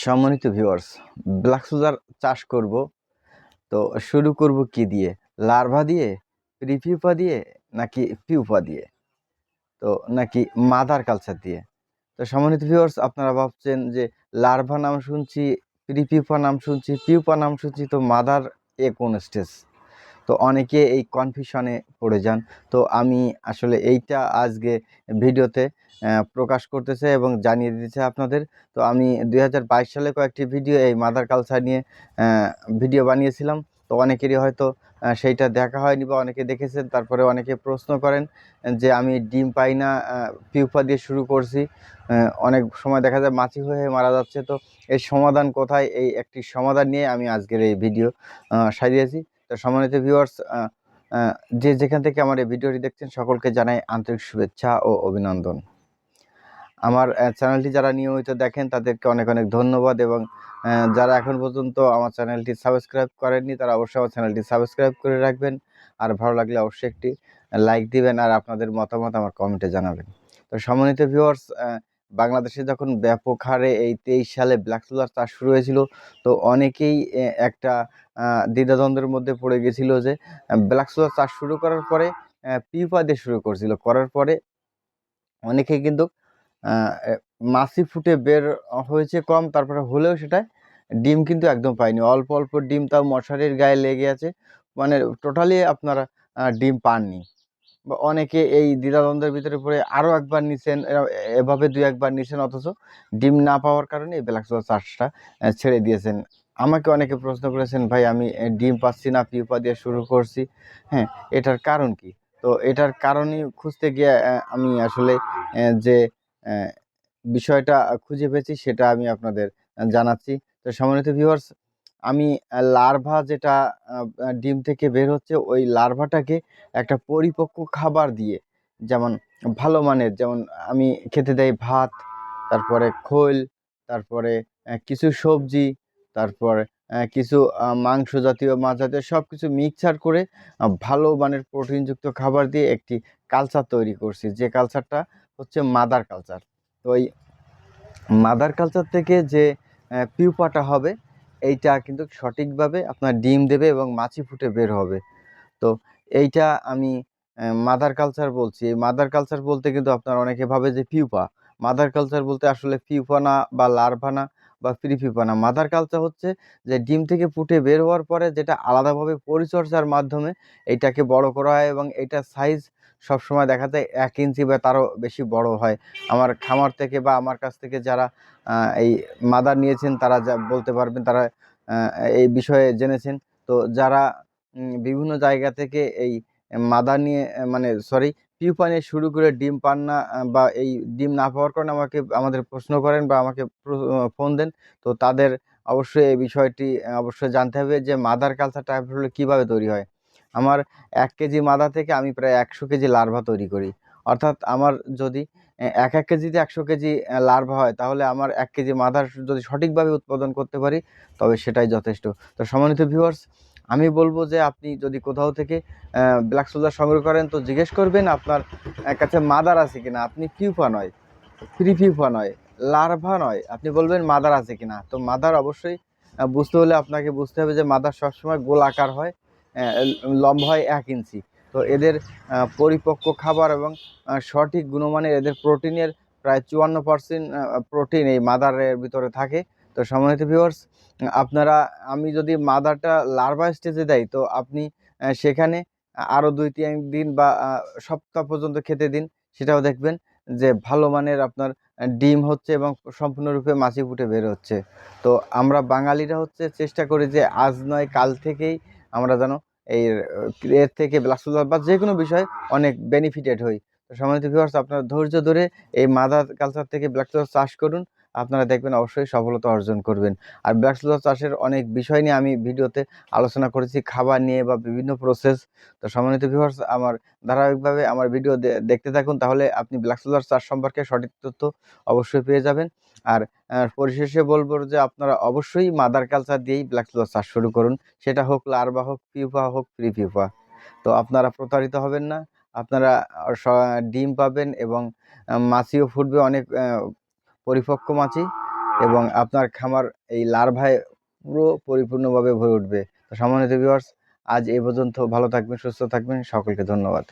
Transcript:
সম্মানিত viewers black সুজার চাষ করব। তো শুরু করব কি দিয়ে? লার্ভা দিয়ে প্রিপিউপা দিয়ে, নাকি পিউপা দিয়ে? তো নাকি মাদার কালচার দিয়ে? তো সম্মানিত ভিউয়ার্স আপনারা ভাবছেন যে লার্ভা নাম শুনছি প্রিপিউপা নাম শুনছি পিউপা নাম শুনছি, তো মাদার এ কোন স্টেজ তো অনেকে এই কনফিউশনে পড়ে যান। তো আমি আসলে এইটা আজকে ভিডিওতে প্রকাশ করতেছে এবং জানিয়ে দিতেছে আপনাদের। তো আমি দু হাজার বাইশ সালে কয়েকটি ভিডিও এই মাদার কালচার নিয়ে ভিডিও বানিয়েছিলাম। তো অনেকেরই হয়তো সেইটা দেখা হয়নি বা অনেকে দেখেছেন, তারপরে অনেকে প্রশ্ন করেন যে আমি ডিম পাই না পিউপা দিয়ে শুরু করছি। অনেক সময় দেখা যায় মাছি হয়ে মারা যাচ্ছে। তো এর সমাধান কোথায়? এই একটি সমাধান নিয়ে আমি আজকের এই ভিডিও সাজিয়েছি। সম্মানিত ভিউয়ার্স যে যেখান থেকে আমার এই ভিডিওটি দেখছেন, সকলকে জানাই আন্তরিক শুভেচ্ছা ও অভিনন্দন। আমার চ্যানেলটি যারা নিয়মিত দেখেন, তাদেরকে অনেক অনেক ধন্যবাদ এবং যারা এখন পর্যন্ত আমার চ্যানেলটি সাবস্ক্রাইব করেননি, তারা অবশ্যই আমার চ্যানেলটি সাবস্ক্রাইব করে রাখবেন। আর ভালো লাগলে অবশ্যই একটি লাইক দিবেন আর আপনাদের মতামত আমার কমেন্টে জানাবেন। তো সম্মানিত ভিউয়ার্স বাংলাদেশে যখন ব্যাপক হারে এই তেইশ সালে ব্ল্যাক সোলার চাষ শুরু হয়েছিল, তো অনেকেই একটা দ্বিধাদ্বন্দ্বের মধ্যে পড়ে গেছিল যে ব্ল্যাক সোলার চাষ শুরু করার পরে পিউপা দিয়ে শুরু করছিল। করার পরে অনেকে কিন্তু মাছি ফুটে বের হয়েছে কম, তারপরে হলেও সেটা ডিম কিন্তু একদম পায়নি। অল্প অল্প ডিম তাও মশারির গায়ে লেগে আছে। মানে টোটালি আপনারা ডিম পাননি। অনেকে এই দ্বিধাদ্বন্দ্বের ভিতরে পড়ে আরও একবার নিছেন এভাবে দুই একবার নিছেন অথচ ডিম না পাওয়ার কারণে এই ব্ল্যাক সোলার চাষটা ছেড়ে দিয়েছেন। আমাকে অনেকে প্রশ্ন করেছেন, ভাই, আমি ডিম পাচ্ছি না পিউপা দিয়ে শুরু করছি। হ্যাঁ এটার কারণ কি? তো এটার কারণই খুঁজতে গিয়ে আমি আসলে যে বিষয়টা খুঁজে পেয়েছি সেটা আমি আপনাদের জানাচ্ছি। তো সম্মানিত ভিউয়ার্স আমি লার্ভা যেটা ডিম থেকে বের হচ্ছে, ওই লার্ভাটাকে একটা পরিপক্ক খাবার দিয়ে, যেমন ভালো মানের, যেমন আমি খেতে দেই ভাত, তারপরে খোল, তারপরে কিছু সবজি, তারপর কিছু মাংস জাতীয়, মাছ জাতীয় সব কিছু মিক্সার করে ভালো মানের প্রোটিনযুক্ত খাবার দিয়ে একটি কালচার তৈরি করছি। যে কালচারটা হচ্ছে মাদার কালচার তো ওই মাদার কালচার থেকে যে পিউপাটা হবে এইটা কিন্তু সঠিকভাবে আপনার ডিম দেবে এবং মাছি ফুটে বের হবে। তো এইটা আমি মাদার কালচার বলছি। এই মাদার কালচার বলতে কিন্তু আপনার অনেকে ভাবে যে পিউপা মাদার কালচার বলতে আসলে পিউপা না বা লার্ভা না বা ফ্রি পিউপা মাদার কালচার হচ্ছে যে ডিম থেকে ফুটে বের হওয়ার পরে যেটা আলাদাভাবে পরিচর্যার মাধ্যমে এইটাকে বড় করা হয় এবং এইটার সাইজ সবসময় দেখা যায় এক ইঞ্চি বা তারও বেশি বড় হয়। আমার খামার থেকে বা আমার কাছ থেকে যারা এই মাদার নিয়েছেন, তারা যা বলতে পারবেন, তারা এই বিষয়ে জেনেছেন। তো যারা বিভিন্ন জায়গা থেকে এই মাদার নিয়ে মানে সরি পিউপা নিয়ে শুরু করে ডিম পান না, বা এই ডিম না পাওয়ার কারণে আমাকে, আমাদের প্রশ্ন করেন বা আমাকে ফোন দেন, তো তাদের অবশ্যই এই বিষয়টি, অবশ্যই জানতে হবে যে মাদার কালচার টাইপ আসলে কীভাবে তৈরি হয়। আমার এক কেজি মাদা থেকে আমি প্রায় একশো কেজি লার্ভা তৈরি করি। অর্থাৎ আমার যদি এক এক কেজিতে একশো কেজি লার্ভা হয়, তাহলে আমার এক কেজি মাদার যদি সঠিকভাবে উৎপাদন করতে পারি, তবে সেটাই যথেষ্ট। তো সম্মানিত ভিউয়ার্স আমি বলব যে আপনি যদি কোথাও থেকে ব্ল্যাক সোলজার সংগ্রহ করেন, তো জিজ্ঞেস করবেন আপনার কাছে মাদার আছে কিনা? আপনি পিউপা নয়, ফ্রি পিউপা নয়, লার্ভা নয়, আপনি বলবেন মাদার আছে কিনা? তো মাদার অবশ্যই বুঝতে হলে আপনাকে বুঝতে হবে যে মাদার সবসময় গোল আকার হয় লম্বা হয় এক ইঞ্চি। তো এদের পরিপক্ক খাবার এবং সঠিক গুণমানের এদের প্রোটিনের প্রায় চুয়ান্ন পার্সেন্ট প্রোটিন এই মাদারের ভিতরে থাকে। তো সম্মানিত ভিউয়ার্স, আপনারা, আমি যদি মাদারটা লার্ভা স্টেজে দেয় তো আপনি সেখানে আরও দুই তিন দিন বা সপ্তাহ পর্যন্ত খেতে দিন। সেটাও দেখবেন যে ভালো মানের আপনার ডিম হচ্ছে এবং সম্পূর্ণরূপে মাছি ফুটে বের হচ্ছে। তো আমরা বাঙালিরা হচ্ছে চেষ্টা করি যে আজ নয়, কাল থেকেই আমরা যেন এই, এর থেকে ব্লাসুল বা যে কোনো বিষয় অনেক বেনিফিটেড হই। তো সম্মানিত আপনারা ধৈর্য ধরে এই মাদার কালচার থেকে ব্ল্যাক চাষ করুন। আপনারা দেখবেন অবশ্যই সফলতা অর্জন করবেন। আর ব্ল্যাক চাষের অনেক বিষয় নিয়ে আমি ভিডিওতে আলোচনা করেছি, খাবার নিয়ে বা বিভিন্ন প্রসেস তো সম্মানিত ভিউয়ার্স আমার ধারাবাহিকভাবে আমার ভিডিও দেখতে থাকুন, তাহলে আপনি ব্ল্যাক সোলার চাষ সম্পর্কে সঠিক তথ্য অবশ্যই পেয়ে যাবেন। আর পরিশেষে বলব যে আপনারা অবশ্যই মাদার কালচার দিয়েই ব্ল্যাক সোলার চাষ শুরু করুন। সেটা হোক লার্ভা হোক পিউপা হোক প্রি পিউপা তো আপনারা প্রতারিত হবেন না। আপনারা ডিম পাবেন এবং মাছিও ফুটবে অনেক পরিপক্ক মাছি এবং আপনার খামার এই লার্ভায় পুরো পরিপূর্ণভাবে ভরে উঠবে। তো সম্মানিত ভিউয়ার্স আজ এ পর্যন্ত ভালো থাকবেন, সুস্থ থাকবেন। সকলকে ধন্যবাদ।